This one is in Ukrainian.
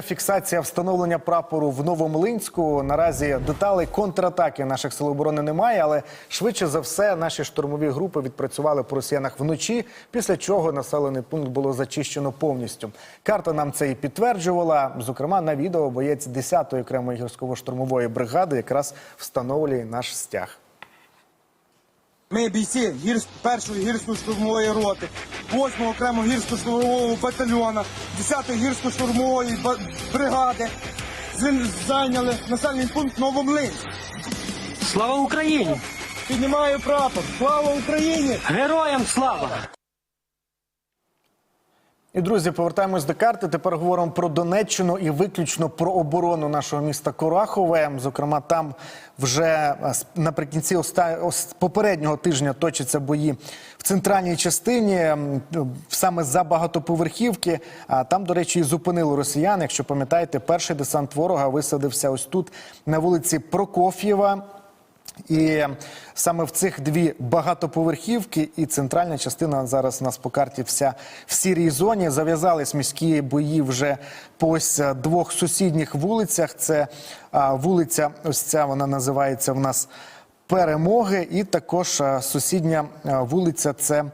Фіксація встановлення прапору в Новомлинську. Наразі деталей контратаки наших сил оборони немає, але швидше за все наші штурмові групи відпрацювали по росіянах вночі, після чого населений пункт було зачищено повністю. Карта нам це і підтверджувала. Зокрема, на відео боєць 10-ї окремої гірсько-штурмової бригади якраз встановлює наш стяг. Ми бійці гірс першої гірсько-штурмової роти, 8-го окремого гірсько-штурмового батальйона, 10-ї гірсько-штурмової бригади зайняли населений пункт Новомлинськ. Слава Україні! Піднімаю прапор. Слава Україні! Героям слава! І друзі, повертаємось до карти. Тепер говоримо про Донеччину і виключно про оборону нашого міста Корахове. Зокрема, там вже е, наприкінці оста... попереднього тижня точаться бої в центральній частині, саме за багатоповерхівки. А там, до речі, і зупинили росіян. Якщо пам'ятаєте, перший десант ворога висадився ось тут на вулиці Прокоф'єва. І саме в цих дві багатоповерхівки і центральна частина зараз у нас по карті вся в сірій зоні. Зав'язались міські бої вже по ось е, двох сусідніх вулицях. Це а, вулиця, ось ця вона називається в нас Перемоги, і також а, сусідня а, вулиця це